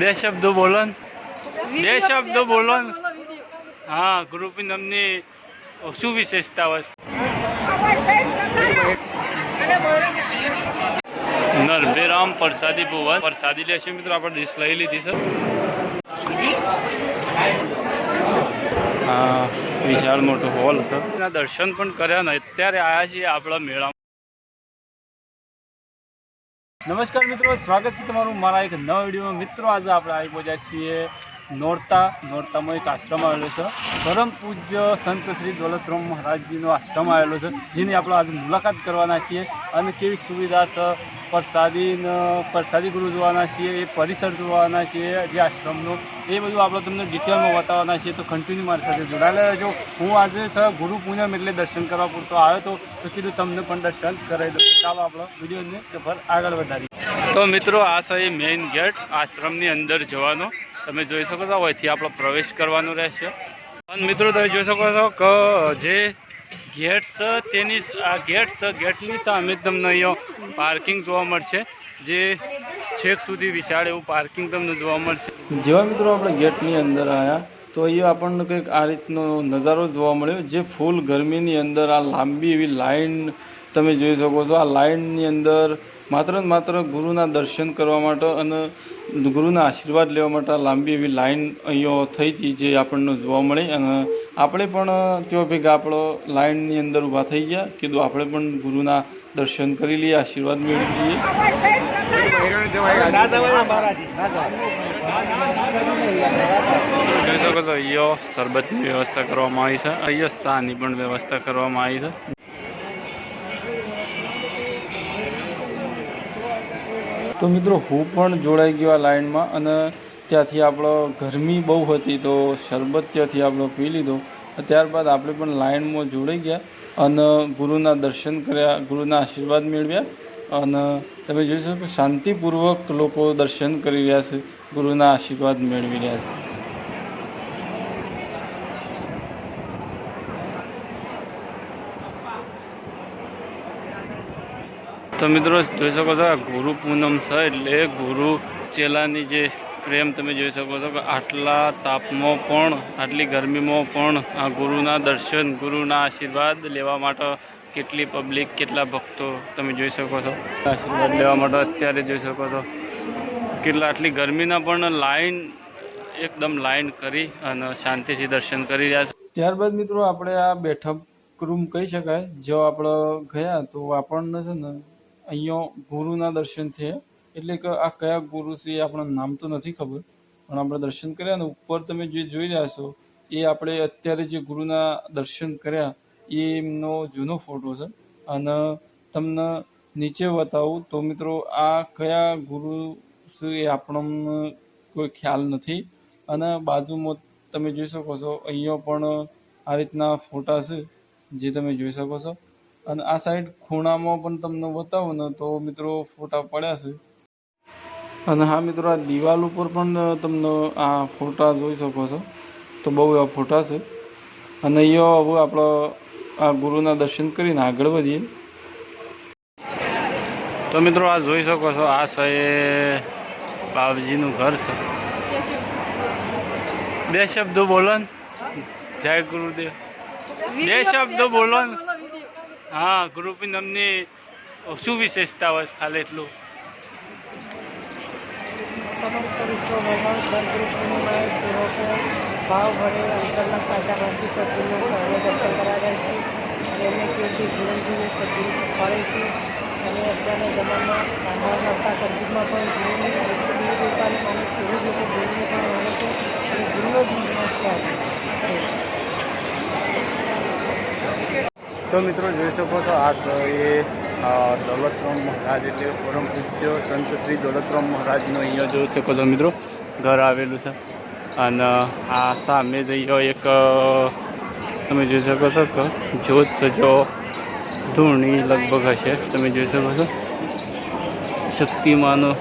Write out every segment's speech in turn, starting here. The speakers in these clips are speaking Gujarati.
બે શબ્દો બોલો બે શબ્દો બોલો હા ગુરુપૂનમની શું વિશેષતા હોય. નરભેરામ પ્રસાદી ભુવન. પ્રસાદી લેશે મિત્રો આપણે ડીશ લઈ લીધી છે. હા વિશાળ મોટો હોલ છે. દર્શન પણ કર્યા ને અત્યારે આવ્યા છીએ આપણા મેળામાં. નમસ્કાર મિત્રો, સ્વાગત છે તમારું મારા એક નવા વિડીયોમાં. મિત્રો, આજે આપણે આવી પહોંચ્યા છીએ નોરતા, નોરતામાં એક આશ્રમ આવેલો છે. પરમ પૂજ્ય સંત શ્રી દોલતરામ મહારાજજીનો આશ્રમ આવેલો છે, જેની આપણે આજે મુલાકાત કરવાના છીએ અને કેવી સુવિધા છે પ્રસાદી પ્રસાદી ગુરુ જોવાના છીએ, એ પરિસર જોવાના છીએ, જે આશ્રમનો, એ બધું આપણે તમને ડિટેલમાં બતાવવાના છીએ. તો કન્ટિન્યુ મારી સાથે જોડાયેલા રહેજો. હું આજે સર ગુરુ પૂનમ એટલે દર્શન કરવા પૂરતો આવ્યો તો કીધું તમને પણ દર્શન કરાવી દઉં. ચાલો આપણો વિડીયોને સફર આગળ વધારીએ. તો મિત્રો, આ છે મેઇન ગેટ આશ્રમની અંદર જવાનો. તમે જોઈ શકો છો, અહીંથી આપણો પ્રવેશ કરવાનો રહેશે. અને મિત્રો, તમે જોઈ શકો છો કે જે ગેટ છે, તેની આ ગેટ છે, ગેટની સામે તમને અહીંયા પાર્કિંગ જોવા મળશે. જે છેક સુધી વિશાળ એવું પાર્કિંગ તમને જોવા મળશે. જેવા મિત્રો આપણે ગેટની અંદર આવ્યા તો અહીંયા આપણને કંઈક આ રીતનો નજારો જોવા મળ્યો, જે ફૂલ ગરમીની અંદર આ લાંબી એવી લાઈન, તમે જોઈ શકો છો, આ લાઇનની અંદર માત્ર ને માત્ર ગુરુના દર્શન કરવા માટે અને ગુરુના આશીર્વાદ લેવા માટે લાંબી એવી લાઈન અહીંયા થઈ હતી જે આપણને જોવા મળી અને આપણે પણ ત્યાં ભેગા આપણો લાઈનની અંદર ઊભા થઈ ગયા. કીધું આપણે પણ ગુરુના દર્શન કરી લઈએ, આશીર્વાદ મેળવી લઈએ જોઈ અહીંયા શરબતની વ્યવસ્થા કરવામાં આવી છે, અહીંયા ચાની પણ વ્યવસ્થા કરવામાં આવી છે. તો મિત્રો, હું પણ જોડાઈ ગયો આ લાઈનમાં અને ત્યાંથી આપણો ગરમી બહુ હતી તો શરબત ત્યાંથી આપણો પી લીધો. ત્યારબાદ આપણે પણ લાઈનમાં જોડાઈ ગયા અને ગુરુના દર્શન કર્યા, ગુરુના આશીર્વાદ મેળવ્યા અને તમે જોઈ શકો શાંતિપૂર્વક લોકો દર્શન કરી રહ્યા છે, ગુરુના આશીર્વાદ મેળવી રહ્યા છે. તો મિત્રો, જોઈ શકો છો આ ગુરુ પૂનમ છે, એટલે ગુરુ ચેલાની જે પ્રેમ તમે જોઈ શકો છો કે આટલા તાપમાં પણ, આટલી ગરમીમાં પણ આ ગુરુના દર્શન, ગુરુના આશીર્વાદ લેવા માટે કેટલી પબ્લિક કેટલા ભક્તો તમે જોઈ શકો છો. આશીર્વાદ લેવા માટે અત્યારે જોઈ શકો છો. કેટલા આટલી ગરમીના પણ લાઈન એકદમ લાઈન કરી અને શાંતિથી દર્શન કરી રહ્યા છે. ત્યારબાદ મિત્રો, આપણે આ બેઠક રૂમ કહી શકાય. જો આપણે ગયા તો આપણને છે ને અહીંયા ગુરુના દર્શન થયા. એટલે કે આ કયા ગુરુ છે એ આપણને નામ તો નથી ખબર, પણ આપણે દર્શન કર્યા ને ઉપર તમે જે જોઈ રહ્યા છો, એ આપણે અત્યારે જે ગુરુના દર્શન કર્યા, એ એમનો જૂનો ફોટો છે. અને તમને નીચે બતાવું તો મિત્રો આ કયા ગુરુ છે એ આપણને કોઈ ખ્યાલ નથી. અને બાજુમાં તમે જોઈ શકો છો, અહીંયા પણ આ રીતના ફોટા છે, જે તમે જોઈ શકો છો. અને આ સાઈડ ખૂણામાં પણ તમને બતાવું ને તો મિત્રો ફોટા પડ્યા છે. અને હા મિત્રો આ દિવાલ ઉપર પણ તમને આ ફોટા જોઈ શકો છો. તો બહુ એવા ફોટા છે. અને અહીંયા હવે આપણે આ ગુરુના દર્શન કરીને આગળ વધીએ. તો મિત્રો આ જોઈ શકો છો આ છે બાપજીનું ઘર છે. બે શબ્દો બોલો ને. જય ગુરુદેવ. બે શબ્દો બોલો ને. હા ગુરુપિંદમની શું વિશેષતા હોય ખાલી એટલું. ભાવ ભરે, અંતરના સાચા ભક્તિ સદગુરુના સ્થળે દર્શન કરાવ્યા છે જેને કીર્તિ જીવનજીને સદગુરુ ફળે છે. અને અત્યારના જમાનામાં સાંભળવા કરતા કલયુગમાં પણ ગુરુને ગુરુ દેવતાને માને ખેડૂત લોકો ગુરુને પણ માને છે, અને ગુરુનો જ નમસ્કાર છે. તો મિત્રો જોઈ શકો છો, આ સ- એ દોલતરામ મહારાજ એટલે પરમ પૂજ્ય સંત શ્રી દોલતરામ મહારાજનું અહીંયા જોઈ શકો છો મિત્રો, ઘર આવેલું છે. અને આ સામે જ અહીંયા એક તમે જોઈ શકો છો કે જોત જો ધૂણી લગભગ હશે, તમે જોઈ શકો છો. શક્તિમાનો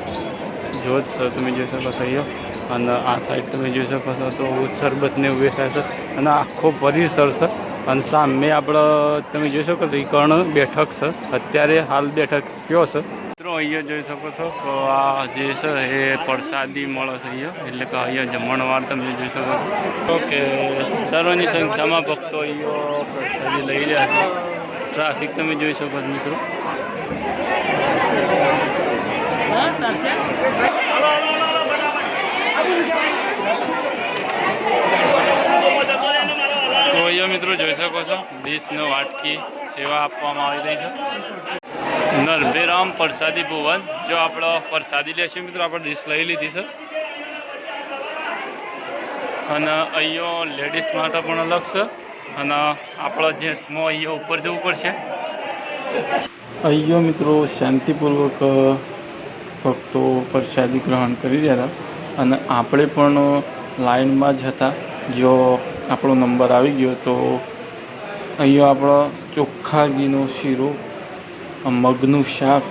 જ્યોત છે, તમે જોઈ શકો છો અહીંયા. અને આ સાઈડ તમે જોઈ શકો છો તો શરબતને ઊભી થાય છે. અને આખો પરિસર છે. અને સામે આપણે તમે જોઈ શકો છો એ કર્ણ બેઠક છે. અત્યારે હાલ બેઠક કયો છે? મિત્રો અહીંયા જોઈ શકો છો કે આ જે છે એ પ્રસાદી મળે છે અહીંયા. એટલે કે અહીંયા જમણવાર તમે જોઈ શકો છો. કે સર્વની સંખ્યામાં ભક્તો અહીંયા પ્રસાદી લઈ રહ્યા છે. ટ્રાફિક તમે જોઈ શકો છો મિત્રો તો અહીંયા મિત્રો જોઈ શકો છો. ડીશનો વાટકી સેવા આપવામાં આવી રહી છે. નરભેરામ પ્રસાદી ભુવન. જો આપણો પ્રસાદી લેશું મિત્રો, આપણે ડીશ લઈ લીધી છે. અને અહીંયા લેડીઝ માટે પણ અલગ છે. અને આપણો જેન્ટ્સમાં અહીંયા ઉપર જવું પડશે. અહીંયા મિત્રો શાંતિપૂર્વક ભક્તો પ્રસાદી ગ્રહણ કરી રહ્યા હતા. અને આપણે પણ લાઈનમાં જ હતા. જો આપણો નંબર આવી ગયો તો અહીંયા આપણો ચોખ્ખા ઘીનો શીરો મગનું શાક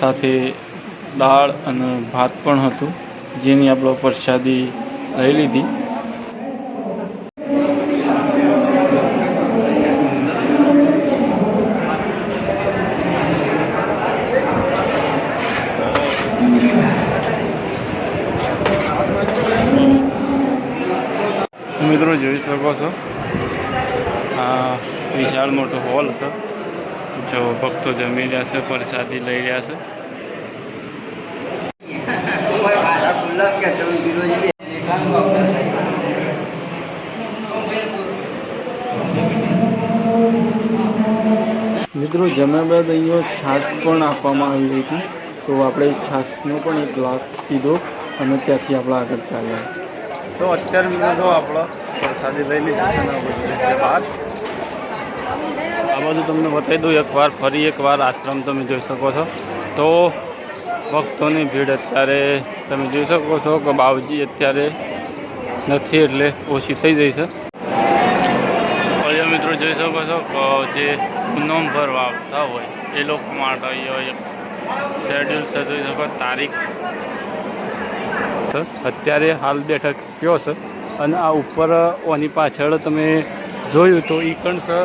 સાથે દાળ અને ભાત પણ હતું, જેની આપણે પ્રસાદી લઈ લીધી મિત્રો જોઈ શકો છો. આ વિશાળ મોટો હોલ છે. જો ભક્તો જમી રહ્યા છે, પ્રસાદી લઈ રહ્યા છે. મિત્રો, જમ્યા બાદ અહીંયા છાશ પણ આપવામાં આવી હતી. તો આપણે છાશનો પણ એક ગ્લાસ પીધો અને ત્યાંથી આપણે આગળ ચાલ્યા. તો અત્યારે મિત્રો આપણો પ્રસાદી લઈ લીધી આ બધું તમને બતાવી દઉં, એકવાર ફરી એકવાર આશ્રમ તમે જોઈ શકો છો. તો ભક્તોની ભીડ અત્યારે તમે જોઈ શકો છો કે બાવજી અત્યારે નથી એટલે ઓછી થઈ ગઈ છે. અહીંયા મિત્રો જોઈ શકો છો કે જે પૂનમ ભરવા આવતા હોય એ લોકો માટે એક શેડ્યુલ છે, જોઈ શકો તારીખ છે. અત્યારે હાલ બેઠક કયો છે અને આ ઉપર ઓની પાછળ તમે જોયું તો એ પણ છે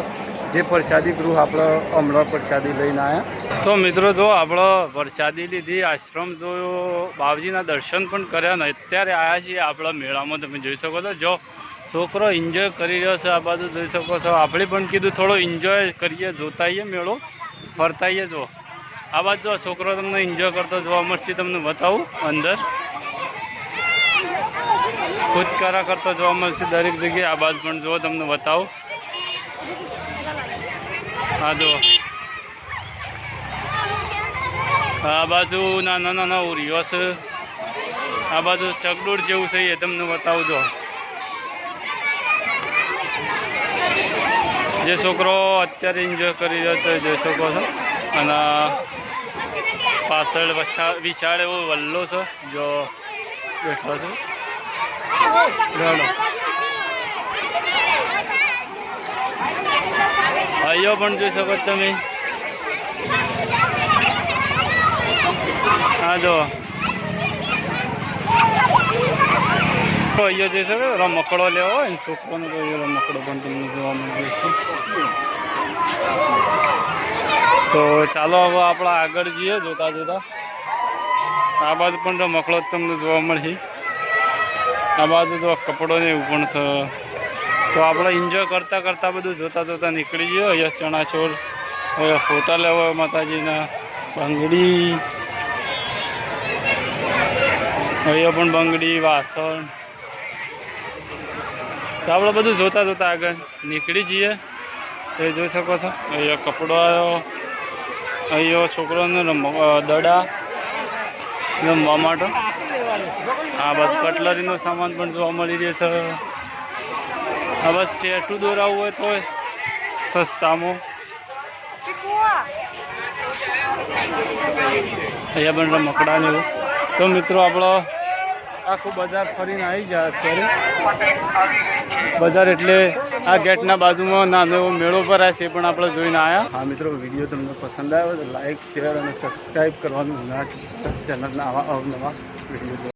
જે પ્રસાદી ગૃહ આપણે હમણાં પ્રસાદી લઈને આવ્યા તો મિત્રો, જો આપણે પ્રસાદી લીધી આશ્રમ જોયો બાવજીના દર્શન પણ કર્યા ને અત્યારે આવ્યા છીએ આપણા મેળામાં. તમે જોઈ શકો છો. જો છોકરો એન્જોય કરી રહ્યો છે, આ બાજુ જોઈ શકો છો. આપણે પણ કીધું થોડો એન્જોય કરીએ જોતાઈએ મેળો ફરતાઈએ જો. આ બાજુ છોકરો તમને એન્જોય કરતો જોવા મળશે, તમને બતાવું અંદર. ખુદકારા કરતો જોવા મળશે દરેક જગ્યાએ. આ બાજુ પણ જુઓ, તમને બતાવું. હા જુઓ. આ બાજુ નાના નાના ઉરિયો છે. આ બાજુ ચકડોળ જેવું છે એ તમને બતાવું જો જે છોકરો અત્યારે એન્જોય કરી રહ્યો છે, જે છોકરો છો, અને પાછળ વિશાળ એવો વલ્લો છે, જો બેઠો છે. ભાઈઓ પણ જોઈ શકો તમે. હા જો અહીંયા જોઈ શકો રમકડો લેવો હોય ને, છોકરાનો રમકડો પણ તમને જોવા મળે છે. તો ચાલો હવે આપણે આગળ જઈએ જોતા જોતા આ બાજુ પણ રમકડો તમને જોવા મળશે. આ બાજુ તો કપડો ને એવું પણ છે. તો આપણે એન્જોય કરતાં કરતાં બધું જોતાં જોતાં નીકળી ગયો. અહીંયા ચણાચોર, અહીંયા ફોટા લેવા માતાજીના, બંગડી. અહીંયા પણ બંગડી, વાસણ. તો આપણે બધું જોતાં જોતાં આગળ નીકળી જઈએ. તો જોઈ શકો છો. અહીંયા કપડો આવ્યો. અહીંયા છોકરાને દડા રમવા માટે. આ બસ કટલરીનો સામાન પણ જોવા મળી રહે છે. આ બસ ટેટુ દોરાવવું હોય તો સસ્તામાં. અહીંયા પણ રમકડા ને એવું. તો મિત્રો આપણો આખું બજાર ફરીને આવી જાય અત્યારે. બજાર એટલે આ ગેટના બાજુમાં નાનો એવો મેળો ભરાય છે એ પણ આપણે જોઈને આવ્યા હા મિત્રો, વીડિયો તમને પસંદ આવ્યો તો લાઈક, શેર અને સબસ્ક્રાઈબ કરવાનું ના ચેનલના અવનવા વીડિયો